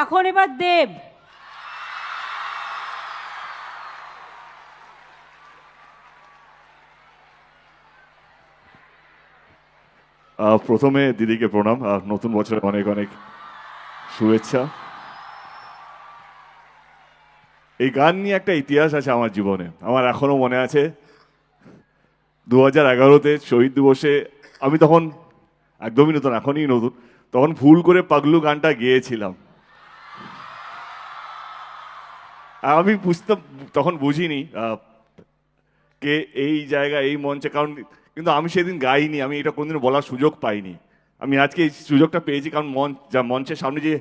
এখন এবার দেব। প্রথমে দিদিকে প্রণাম, আর নতুন বছরে অনেক অনেক শুভেচ্ছা। এই গান নিয়ে একটা ইতিহাস আছে আমার জীবনে, আমার এখনও মনে আছে। দু হাজার এগারোতে শহীদ দিবসে আমি তখন, একদমই নতুন, এখনই নতুন, তখন ভুল করে পাগলু গানটা গেয়েছিলাম আর আমি বুঝতে তখন বুঝিনি কে এই জায়গা এই মঞ্চে, কারণ কিন্তু আমি সেদিন গাইনি, আমি এটা কোনোদিন বলার সুযোগ পাইনি। আমি আজকে এই সুযোগটা পেয়েছি, কারণ মঞ্চ যা মঞ্চের সামনে যে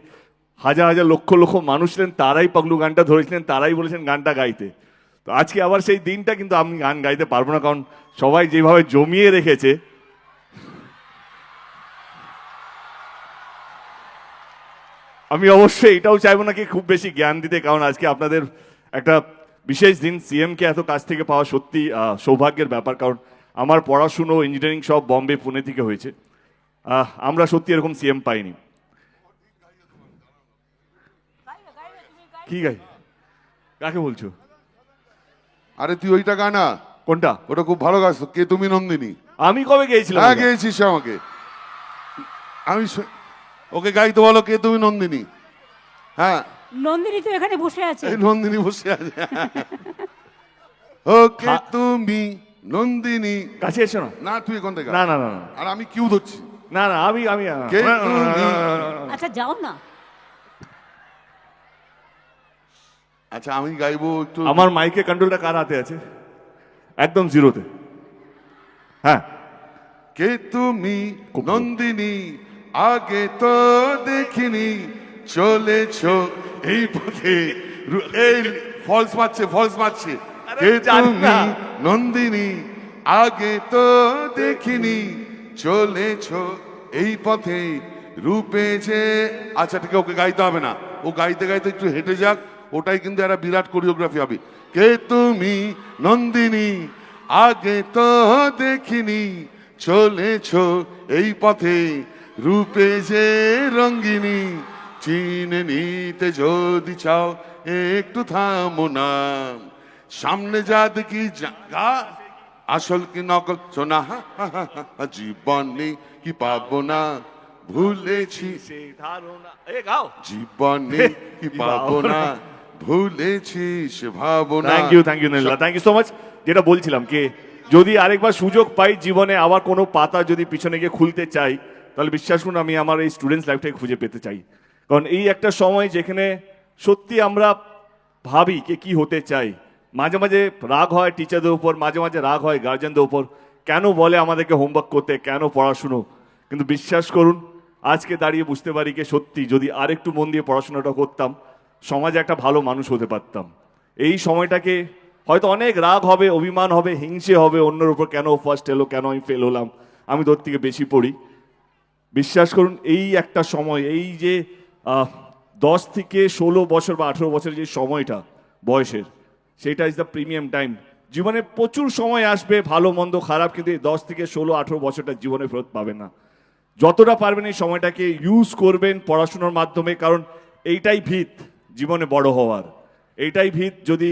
হাজার হাজার লক্ষ লক্ষ মানুষ ছিলেন, তারাই পাগলু গানটা ধরেছিলেন, তারাই বলেছেন গানটা গাইতে। তো আজকে আবার সেই দিনটা কিন্তু আমি গান গাইতে পারব না, কারণ সবাই যেভাবে জমিয়ে রেখেছে আমি অবশ্যই এটাও চাইব নাকি খুব বেশি জ্ঞান দিতে কারণ আজকে আপনাদের একটা বিশেষ দিন সিএমকে এত কাছ থেকে পাওয়া সত্যি সৌভাগ্যের ব্যাপার কারণ আমার পড়াশুনো ইঞ্জিনিয়ারিং সব বম্বে পুনে থেকে হয়েছে। আমরা সত্যি এরকম সিএম পাইনি। কি গাই? কাকে বলছো? আরে তুই ওইটা গানা কোনটা? ওটা খুব ভালো গাছ। কে তুমি নন্দিনী? আমি কবে গিয়েছিলাম হ্যাঁ? গেয়েছিস আমাকে। আমি ওকে গাইতে বলো কে তুমি নন্দিনী হ্যাঁ নন্দিনী তো এখানে বসে আছে এই নন্দিনী বসে আছে ওকে তুমি নন্দিনী কাছে এসো না না তুই কোন থেকে না না না না। আর আমি কিউ ধরছি না না আমি আমি কে তুমি? আচ্ছা যাও না আচ্ছা আমি গাইবো একটু আমার মাইকে কন্ট্রোলটা কার হাতে আছে একদম জিরোতে হ্যাঁ কে তুমি নন্দিনী আগে তো দেখিনি চলেছ এই পথে। এই ফলস মারছে ফলস মারছে। তুমি। নন্দিনী? আগে তো দেখিনি চলেছ এই পথে। রূপে যে আচ্ছা ঠিক ওকে গাইতে হবে না। ও গাইতে গাইতে একটু হেঁটে যাক ওটাই কিন্তু একটা বিরাট কোরিওগ্রাফি হবে। কে তুমি নন্দিনী? আগে তো দেখিনি চলেছ এই পথে। রূপে যে রঙ্গিনী চিনে নিতে যদি চাও একটু থামো না। সামনে যা দেখি জাগা আসল কি নকল হা, জীবনে কি পাবো না? ভুলেছি। জীবনে কি পাবো না? ভুলেছি সে ভাবো না। Thank you thank you Nila thank you so much যেটা বলছিলাম কি যদি আরেকবার সুযোগ পাই জীবনে আবার কোনো পাতা যদি পিছনে গিয়ে খুলতে চাই তাহলে বিশ্বাস করুন, আমি আমার এই স্টুডেন্টস লাইফটাকে খুঁজে পেতে চাই। কারণ এই একটা সময় যেখানে সত্যি আমরা ভাবি কে কি হতে চাই। মাঝে মাঝে রাগ হয় টিচারদের উপর, মাঝে মাঝে রাগ হয় গার্জেনদের উপর। কেন বলে আমাদেরকে হোমওয়ার্ক করতে, কেন পড়াশুনো? কিন্তু বিশ্বাস করুন, আজকে দাঁড়িয়ে বুঝতে পারি কি সত্যি যদি আরেকটু মন দিয়ে পড়াশোনাটা করতাম, সমাজে একটা ভালো মানুষ হতে পারতাম। এই সময়টাকে হয়তো অনেক রাগ হবে, অভিমান হবে, হিংসে হবে, অন্যের উপর কেন ফার্স্ট এলো, কেন আমি ফেল হলাম, আমি তোর থেকে বেশি পড়ি। বিশ্বাস করুন, এই একটা সময়, এই যে দশ থেকে ষোলো বছর বা আঠেরো বছরের যে সময়টা বয়সের, সেটা ইজ দ্য প্রিমিয়াম টাইম জীবনে প্রচুর সময় আসবে, ভালো, মন্দ, খারাপ, কিন্তু এই দশ থেকে ষোলো, আঠেরো বছরটা জীবনে ফেরত পাবে না। যতটা পারবেন এই সময়টাকে ইউজ করবেন পড়াশোনার মাধ্যমে, কারণ এইটাই ভিত জীবনে বড় হওয়ার। এইটাই ভিত যদি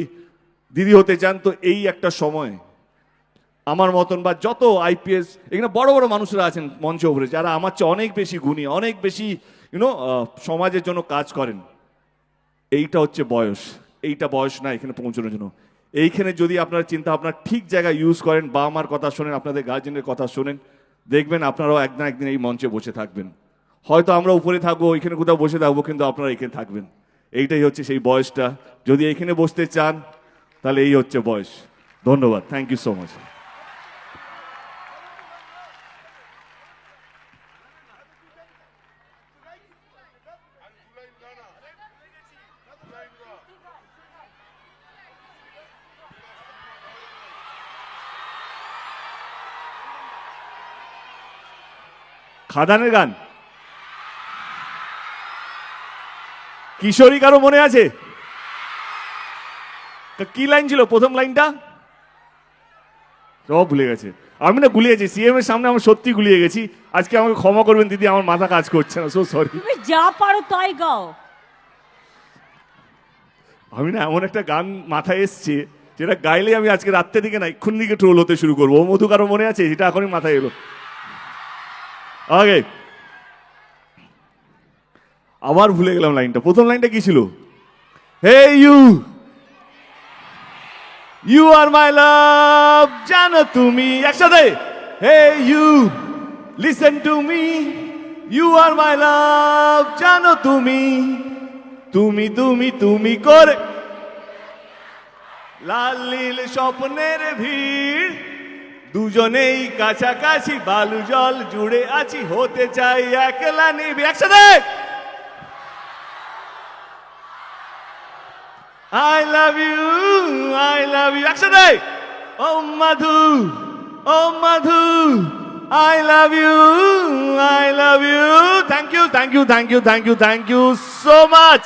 দিদি হতে চান, তো এই একটা সময় আমার মতন বা যত আইপিএস এখানে বড় বড় মানুষরা আছেন মঞ্চে উপরে, যারা আমার চেয়ে অনেক বেশি গুণী, অনেক বেশি ইউনো সমাজের জন্য কাজ করেন। এইটা হচ্ছে বয়স। এইটা বয়স না, এখানে পৌঁছানোর জন্য। এইখানে যদি আপনার চিন্তা আপনার ঠিক জায়গায় ইউজ করেন, বা আমার কথা শোনেন, আপনাদের গার্জেনের কথা শোনেন, দেখবেন আপনারাও একদিন একদিন এই মঞ্চে বসে থাকবেন। হয়তো আমরা উপরে থাকব, এখানে কোথাও বসে থাকব, কিন্তু আপনারা এখানে থাকবেন। এইটাই হচ্ছে সেই বয়সটা। যদি এখানে বসতে চান, তাহলে এই হচ্ছে বয়স। ধন্যবাদ। থ্যাংক ইউ সো মাচ খাদানের গান। কিশোরী কারও মনে আছে? কি লাইন ছিল? প্রথম লাইনটা? সব ভুলে গেছে। আমি না গুলিয়ে গেছি সিএম এর সামনে আমি সত্যি গুলিয়ে গেছি। আজকে আমাকে ক্ষমা করবেন দিদি আমার মাথা কাজ করছে না সো সরি তুমি যা পারো তাই গাও। আমি না এমন একটা গান মাথায় এসছে যেটা গাইলে আমি আজকে রাত্রে দিকে না এক্ষুন দিকে ট্রোল হতে শুরু করব। ও মধু কারও মনে আছে? সেটা এখনই মাথায় এলো। ওকে আবার ভুলে গেলাম লাইনটা। প্রথম লাইনটা কি ছিল? হে you you are my love জানো তুমি। একসাথে। Hey you listen to me you are my love জানো তুমি। তুমি তুমি তুমি করে লাল নীল স্বপ্নের ভিড়। দুজনেই কাছাকাছি বালু জল জুড়ে আছি, হতে চাই একলা নিবি, একসাথে! I love you I love you একসাথে! ও মাধু ও Madhu I love you I love you thank you thank you thank you thank you thank you so much